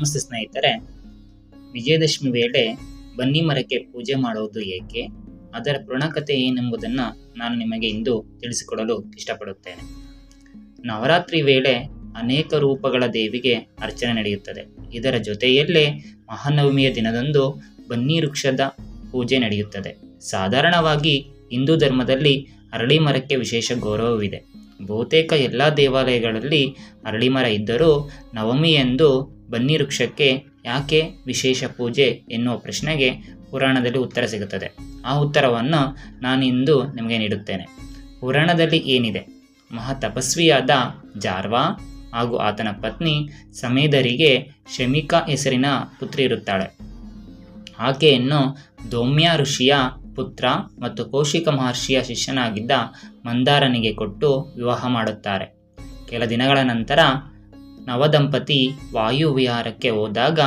ನಮಸ್ತೆ ಸ್ನೇಹಿತರೆ ವಿಜಯದಶಮಿ ವೇಳೆ ಬನ್ನಿ ಮರಕ್ಕೆ ಪೂಜೆ ಮಾಡುವುದು ಏಕೆ? ಅದರ ಪುರಾಣಕತೆ ಏನೆಂಬುದನ್ನು ನಾನು ನಿಮಗೆ ಇಂದು ತಿಳಿಸಿಕೊಡಲು ಇಷ್ಟಪಡುತ್ತೇನೆ. ನವರಾತ್ರಿ ವೇಳೆ ಅನೇಕ ರೂಪಗಳ ದೇವಿಗೆ ಅರ್ಚನೆ ನಡೆಯುತ್ತದೆ. ಇದರ ಜೊತೆಯಲ್ಲೇ ಮಹಾನವಮಿಯ ದಿನದಂದು ಬನ್ನಿ ವೃಕ್ಷದ ಪೂಜೆ ನಡೆಯುತ್ತದೆ. ಸಾಧಾರಣವಾಗಿ ಹಿಂದೂ ಧರ್ಮದಲ್ಲಿ ಅರಳಿ ಮರಕ್ಕೆ ವಿಶೇಷ ಗೌರವವಿದೆ. ಬಹುತೇಕ ಎಲ್ಲ ದೇವಾಲಯಗಳಲ್ಲಿ ಅರಳಿ ಮರ ಇದ್ದರೂ ನವಮಿಯಂದು ಬನ್ನಿ ವೃಕ್ಷಕ್ಕೆ ಯಾಕೆ ವಿಶೇಷ ಪೂಜೆ ಎನ್ನುವ ಪ್ರಶ್ನೆಗೆ ಪುರಾಣದಲ್ಲಿ ಉತ್ತರ ಸಿಗುತ್ತದೆ. ಆ ಉತ್ತರವನ್ನು ನಾನು ಇಂದು ನಿಮಗೆ ನೀಡುತ್ತೇನೆ. ಪುರಾಣದಲ್ಲಿ ಏನಿದೆ? ಮಹಾ ತಪಸ್ವಿಯಾದ ಜಾರ್ವಾ ಹಾಗೂ ಆತನ ಪತ್ನಿ ಸಮೇದರಿಗೆ ಶಮಿಕಾ ಹೆಸರಿನ ಪುತ್ರಿ ಇರುತ್ತಾಳೆ. ಆಕೆಯನ್ನು ದೌಮ್ಯ ಋಷಿಯ ಪುತ್ರ ಮತ್ತು ಕೌಶಿಕ ಮಹರ್ಷಿಯ ಶಿಷ್ಯನಾಗಿದ್ದ ಮಂದಾರನಿಗೆ ಕೊಟ್ಟು ವಿವಾಹ ಮಾಡುತ್ತಾರೆ. ಕೆಲ ದಿನಗಳ ನಂತರ ನವದಂಪತಿ ವಾಯುವಿಹಾರಕ್ಕೆ ಹೋದಾಗ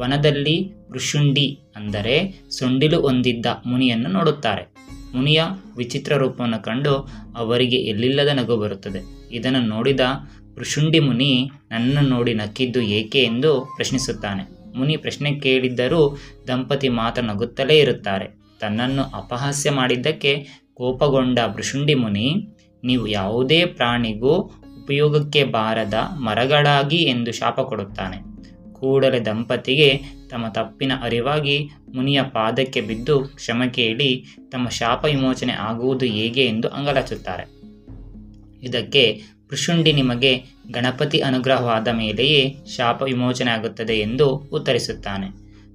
ವನದಲ್ಲಿ ಋಷುಂಡಿ ಅಂದರೆ ಸೊಂಡಿಲು ಹೊಂದಿದ್ದ ಮುನಿಯನ್ನು ನೋಡುತ್ತಾರೆ. ಮುನಿಯ ವಿಚಿತ್ರ ರೂಪವನ್ನು ಕಂಡು ಅವರಿಗೆ ಎಲ್ಲಿಲ್ಲದ ನಗು ಬರುತ್ತದೆ. ಇದನ್ನು ನೋಡಿದ ಋಷುಂಡಿ ಮುನಿ ನನ್ನನ್ನು ನೋಡಿ ನಕ್ಕಿದ್ದು ಏಕೆ ಎಂದು ಪ್ರಶ್ನಿಸುತ್ತಾನೆ. ಮುನಿ ಪ್ರಶ್ನೆ ಕೇಳಿದ್ದರೂ ದಂಪತಿ ಮಾತ್ರ ನಗುತ್ತಲೇ ಇರುತ್ತಾರೆ. ತನ್ನನ್ನು ಅಪಹಾಸ್ಯ ಮಾಡಿದ್ದಕ್ಕೆ ಕೋಪಗೊಂಡ ಭೃಷುಂಡಿ ಮುನಿ, ನೀವು ಯಾವುದೇ ಪ್ರಾಣಿಗೂ ಉಪಯೋಗಕ್ಕೆ ಬಾರದ ಮರಗಳಾಗಿ ಎಂದು ಶಾಪ ಕೊಡುತ್ತಾನೆ. ಕೂಡಲೇ ದಂಪತಿಗೆ ತಮ್ಮ ತಪ್ಪಿನ ಅರಿವಾಗಿ ಮುನಿಯ ಪಾದಕ್ಕೆ ಬಿದ್ದು ಕ್ಷಮ ಕೇಳಿ ತಮ್ಮ ಶಾಪ ವಿಮೋಚನೆ ಆಗುವುದು ಹೇಗೆ ಎಂದು ಅಂಗಲಾಚುತ್ತಾರೆ. ಇದಕ್ಕೆ ಪೃಷುಂಡಿ ನಿಮಗೆ ಗಣಪತಿ ಅನುಗ್ರಹವಾದ ಮೇಲೆಯೇ ಶಾಪ ವಿಮೋಚನೆ ಆಗುತ್ತದೆ ಎಂದು ಉತ್ತರಿಸುತ್ತಾನೆ.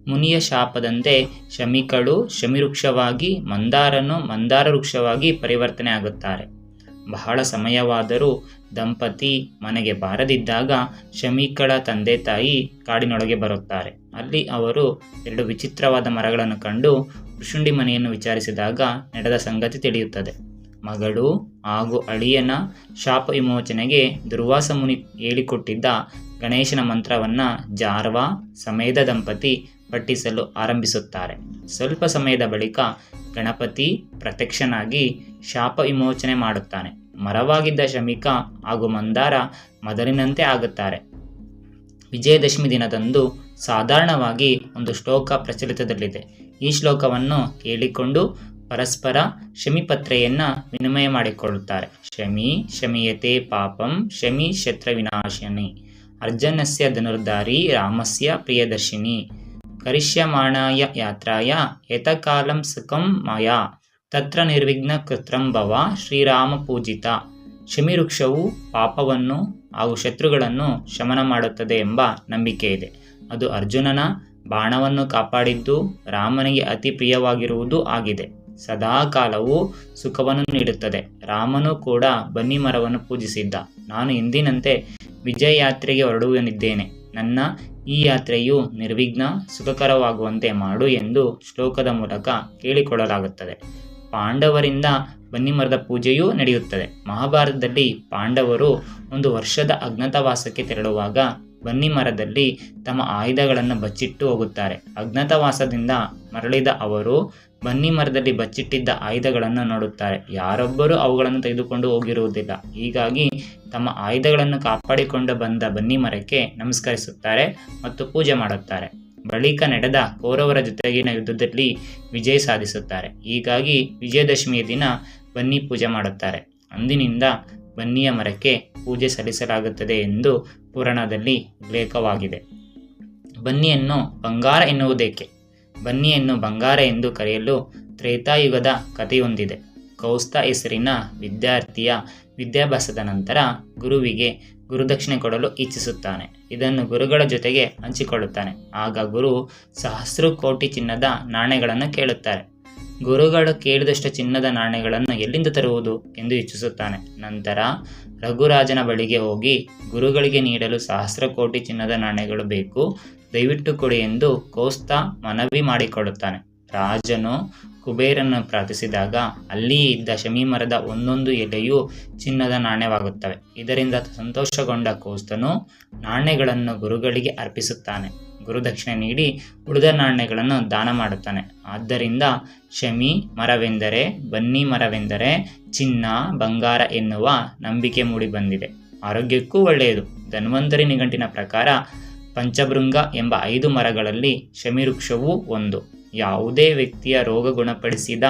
ಮುನಿಯ ಶಾಪದಂತೆ ಶಮಿಕಳು ಶಮಿವೃಕ್ಷವಾಗಿ ಮಂದಾರನು ಮಂದಾರ ವೃಕ್ಷವಾಗಿ ಪರಿವರ್ತನೆ ಆಗುತ್ತಾರೆ. ಬಹಳ ಸಮಯವಾದರೂ ದಂಪತಿ ಮನೆಗೆ ಬಾರದಿದ್ದಾಗ ಶಮೀಕಳ ತಂದೆ ತಾಯಿ ಕಾಡಿನೊಳಗೆ ಬರುತ್ತಾರೆ. ಅಲ್ಲಿ ಅವರು ಎರಡು ವಿಚಿತ್ರವಾದ ಮರಗಳನ್ನು ಕಂಡು ಋಷುಂಡಿ ಮನೆಯನ್ನು ವಿಚಾರಿಸಿದಾಗ ನಡೆದ ಸಂಗತಿ ತಿಳಿಯುತ್ತದೆ. ಮಗಳು ಹಾಗೂ ಅಳಿಯನ ಶಾಪ ವಿಮೋಚನೆಗೆ ದುರ್ವಾಸ ಮುನಿ ಹೇಳಿಕೊಟ್ಟಿದ್ದ ಗಣೇಶನ ಮಂತ್ರವನ್ನು ಜಾರ್ವ ಸಮೇದ ದಂಪತಿ ಪಠಿಸಲು ಆರಂಭಿಸುತ್ತಾರೆ. ಸ್ವಲ್ಪ ಸಮಯದ ಬಳಿಕ ಗಣಪತಿ ಪ್ರತ್ಯಕ್ಷನಾಗಿ ಶಾಪ ವಿಮೋಚನೆ ಮಾಡುತ್ತಾನೆ. ಮರವಾಗಿದ್ದ ಶಮಿಕ ಹಾಗೂ ಮಂದಾರ ಮೊದಲಿನಂತೆ ಆಗುತ್ತಾರೆ. ವಿಜಯದಶಮಿ ದಿನದಂದು ಸಾಧಾರಣವಾಗಿ ಒಂದು ಶ್ಲೋಕ ಪ್ರಚಲಿತದಲ್ಲಿದೆ. ಈ ಶ್ಲೋಕವನ್ನು ಕೇಳಿಕೊಂಡು ಪರಸ್ಪರ ಶಮಿಪತ್ರೆಯನ್ನು ವಿನಿಮಯ ಮಾಡಿಕೊಳ್ಳುತ್ತಾರೆ. ಶಮಿ ಶಮಿಯತೆ ಪಾಪಂ ಶಮಿ ಶತ್ರ ವಿನಾಶಿನಿ. ಅರ್ಜುನಸ್ಯ ಧನುರ್ಧಾರಿ ರಾಮಸ್ಯ ಪ್ರಿಯದರ್ಶಿನಿ. ಕರಿಷ್ಯಮಾಣಾಯ ಯಾತ್ರಾಯ ಯತಕಾಲಂ ಸುಖಂ ಮಯಾ. ತತ್ರ ನಿರ್ವಿಘ್ನ ಕೃತ್ರಂ ಭವ ಶ್ರೀರಾಮ ಪೂಜಿತ. ಶಮಿವೃಕ್ಷವು ಪಾಪವನ್ನು ಹಾಗೂ ಶತ್ರುಗಳನ್ನು ಶಮನ ಮಾಡುತ್ತದೆ ಎಂಬ ನಂಬಿಕೆ ಇದೆ. ಅದು ಅರ್ಜುನನ ಬಾಣವನ್ನು ಕಾಪಾಡಿದ್ದು ರಾಮನಿಗೆ ಅತಿ ಪ್ರಿಯವಾಗಿರುವುದು ಆಗಿದೆ. ಸದಾಕಾಲವು ಸುಖವನ್ನು ನೀಡುತ್ತದೆ. ರಾಮನು ಕೂಡ ಬನ್ನಿ ಮರವನ್ನು ಪೂಜಿಸಿದ್ದ. ನಾನು ಎಂದಿನಂತೆ ವಿಜಯ ಯಾತ್ರೆಗೆ ಹೊರಡುವನಿದ್ದೇನೆ. ನನ್ನ ಈ ಯಾತ್ರೆಯು ನಿರ್ವಿಘ್ನ, ಸುಖಕರವಾಗುವಂತೆ ಮಾಡು ಎಂದು ಶ್ಲೋಕದ ಮೂಲಕ ಕೇಳಿಕೊಳ್ಳಲಾಗುತ್ತದೆ. ಪಾಂಡವರಿಂದ ಬನ್ನಿ ಮರದ ಪೂಜೆಯೂ ನಡೆಯುತ್ತದೆ. ಮಹಾಭಾರತದಲ್ಲಿ ಪಾಂಡವರು ಒಂದು ವರ್ಷದ ಅಜ್ಞಾತವಾಸಕ್ಕೆ ತೆರಳುವಾಗ ಬನ್ನಿ ಮರದಲ್ಲಿ ತಮ್ಮ ಆಯುಧಗಳನ್ನು ಬಚ್ಚಿಟ್ಟು ಹೋಗುತ್ತಾರೆ. ಅಜ್ಞಾತವಾಸದಿಂದ ಮರಳಿದ ಅವರು ಬನ್ನಿ ಮರದಲ್ಲಿ ಬಚ್ಚಿಟ್ಟಿದ್ದ ಆಯುಧಗಳನ್ನು ನೋಡುತ್ತಾರೆ. ಯಾರೊಬ್ಬರೂ ಅವುಗಳನ್ನು ತೆಗೆದುಕೊಂಡು ಹೋಗಿರುವುದಿಲ್ಲ. ಹೀಗಾಗಿ ತಮ್ಮ ಆಯುಧಗಳನ್ನು ಕಾಪಾಡಿಕೊಂಡು ಬಂದ ಬನ್ನಿ ಮರಕ್ಕೆ ನಮಸ್ಕರಿಸುತ್ತಾರೆ ಮತ್ತು ಪೂಜೆ ಮಾಡುತ್ತಾರೆ. ಬಳಿಕ ನಡೆದ ಕೌರವರ ಜೊತೆಗಿನ ಯುದ್ಧದಲ್ಲಿ ವಿಜಯ ಸಾಧಿಸುತ್ತಾರೆ. ಹೀಗಾಗಿ ವಿಜಯದಶಮಿಯ ದಿನ ಬನ್ನಿ ಪೂಜೆ ಮಾಡುತ್ತಾರೆ. ಅಂದಿನಿಂದ ಬನ್ನಿಯ ಮರಕ್ಕೆ ಪೂಜೆ ಸಲ್ಲಿಸಲಾಗುತ್ತದೆ ಎಂದು ಪುರಾಣದಲ್ಲಿ ಉಲ್ಲೇಖವಾಗಿದೆ. ಬನ್ನಿಯನ್ನು ಬಂಗಾರ ಎನ್ನುವುದೇಕೆ? ಬನ್ನಿಯನ್ನು ಬಂಗಾರ ಎಂದು ಕರೆಯಲು ತ್ರೇತಾಯುಗದ ಕಥೆಯೊಂದಿದೆ. ಕೌಸ್ತ ಹೆಸರಿನ ವಿದ್ಯಾರ್ಥಿಯ ವಿದ್ಯಾಭ್ಯಾಸದ ನಂತರ ಗುರುವಿಗೆ ಗುರುದಕ್ಷಿಣೆ ಕೊಡಲು ಇಚ್ಛಿಸುತ್ತಾನೆ. ಇದನ್ನು ಗುರುಗಳ ಜೊತೆಗೆ ಹಂಚಿಕೊಳ್ಳುತ್ತಾನೆ. ಆಗ ಗುರು ಸಹಸ್ರು ಕೋಟಿ ಚಿನ್ನದ ನಾಣ್ಯಗಳನ್ನು ಕೇಳುತ್ತಾರೆ. ಗುರುಗಳು ಕೇಳಿದಷ್ಟು ಚಿನ್ನದ ನಾಣ್ಯಗಳನ್ನು ಎಲ್ಲಿಂದ ತರುವುದು ಎಂದು ಇಚ್ಛಿಸುತ್ತಾನೆ. ನಂತರ ರಘುರಾಜನ ಬಳಿಗೆ ಹೋಗಿ ಗುರುಗಳಿಗೆ ನೀಡಲು ಸಹಸ್ರ ಕೋಟಿ ಚಿನ್ನದ ನಾಣ್ಯಗಳು ಬೇಕು. ದಯವಿಟ್ಟು ಕೊಡಿ ಎಂದು ಕೋಸ್ತ ಮನವಿ ಮಾಡಿಕೊಡುತ್ತಾನೆ ರಾಜನು ಕುಬೇರನ್ನು ಪ್ರಾರ್ಥಿಸಿದಾಗ ಅಲ್ಲಿ ಇದ್ದ ಶಮಿ ಮರದ ಒಂದೊಂದು ಎಲೆಯು ಚಿನ್ನದ ನಾಣ್ಯವಾಗುತ್ತವೆ. ಇದರಿಂದ ಸಂತೋಷಗೊಂಡ ಕೋಸ್ತನು ನಾಣ್ಯಗಳನ್ನು ಗುರುಗಳಿಗೆ ಅರ್ಪಿಸುತ್ತಾನೆ. ಗುರುದಕ್ಷಿಣೆ ನೀಡಿ ಉಳಿದ ನಾಣ್ಯಗಳನ್ನು ದಾನ ಮಾಡುತ್ತಾನೆ. ಆದ್ದರಿಂದ ಶಮಿ ಮರವೆಂದರೆ, ಬನ್ನಿ ಮರವೆಂದರೆ ಚಿನ್ನ, ಬಂಗಾರ ಎನ್ನುವ ನಂಬಿಕೆ ಮೂಡಿಬಂದಿದೆ. ಆರೋಗ್ಯಕ್ಕೂ ಒಳ್ಳೆಯದು. ಧನ್ವಂತರಿ ನಿಘಂಟಿನ ಪ್ರಕಾರ ಪಂಚಭೃಂಗ ಎಂಬ ಐದು ಮರಗಳಲ್ಲಿ ಶಮಿವೃಕ್ಷವೂ ಒಂದು. ಯಾವುದೇ ವ್ಯಕ್ತಿಯ ರೋಗ ಗುಣಪಡಿಸಿದ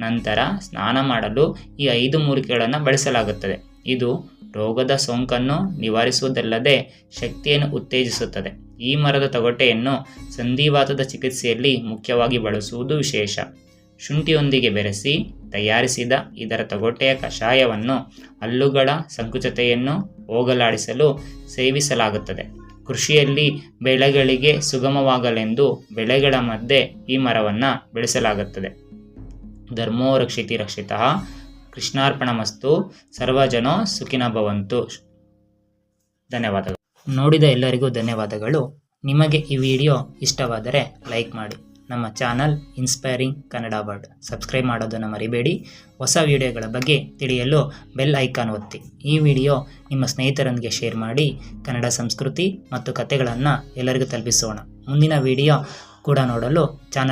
ನಂತರ ಸ್ನಾನ ಮಾಡಲು ಈ ಐದು ಮೂಲಿಕೆಗಳನ್ನು ಬಳಸಲಾಗುತ್ತದೆ. ಇದು ರೋಗದ ಸೋಂಕನ್ನು ನಿವಾರಿಸುವುದಲ್ಲದೆ ಶಕ್ತಿಯನ್ನು ಉತ್ತೇಜಿಸುತ್ತದೆ. ಈ ಮರದ ತೊಗಟೆಯನ್ನು ಸಂಧಿವಾತದ ಚಿಕಿತ್ಸೆಯಲ್ಲಿ ಮುಖ್ಯವಾಗಿ ಬಳಸುವುದು ವಿಶೇಷ. ಶುಂಠಿಯೊಂದಿಗೆ ಬೆರೆಸಿ ತಯಾರಿಸಿದ ಇದರ ತೊಗಟೆಯ ಕಷಾಯವನ್ನು ಹಲ್ಲುಗಳ ಸಂಕುಚತೆಯನ್ನು ಹೋಗಲಾಡಿಸಲು ಸೇವಿಸಲಾಗುತ್ತದೆ. ಕೃಷಿಯಲ್ಲಿ ಬೆಳೆಗಳಿಗೆ ಸುಗಮವಾಗಲೆಂದು ಬೆಳೆಗಳ ಮಧ್ಯೆ ಈ ಮರವನ್ನು ಬೆಳೆಸಲಾಗುತ್ತದೆ. ಧರ್ಮೋ ರಕ್ಷಿತಿ ರಕ್ಷಿತಃ. ಕೃಷ್ಣಾರ್ಪಣಮಸ್ತು. ಸರ್ವಜನೋ ಸುಖಿನ ಭವಂತು. ಧನ್ಯವಾದಗಳು. ನೋಡಿದ ಎಲ್ಲರಿಗೂ ಧನ್ಯವಾದಗಳು. ನಿಮಗೆ ಈ ವಿಡಿಯೋ ಇಷ್ಟವಾದರೆ ಲೈಕ್ ಮಾಡಿ. ನಮ್ಮ channel inspiring Kannada word. Subscribe ಮಾಡೋದನ್ನು ಮರಿಬೇಡಿ. ಹೊಸ ವಿಡಿಯೋಗಳ ಬಗ್ಗೆ ತಿಳಿಯಲು ಬೆಲ್ ಐಕಾನ್ ಒತ್ತಿ. ಈ ವಿಡಿಯೋ ನಿಮ್ಮ ಸ್ನೇಹಿತರೊಂದಿಗೆ ಶೇರ್ ಮಾಡಿ, ಕನ್ನಡ ಸಂಸ್ಕೃತಿ ಮತ್ತು ಕಥೆಗಳನ್ನು ಎಲ್ಲರಿಗೂ ತಲುಪಿಸೋಣ. ಮುಂದಿನ ವಿಡಿಯೋ ಕೂಡ ನೋಡಲು ಚಾನಲ್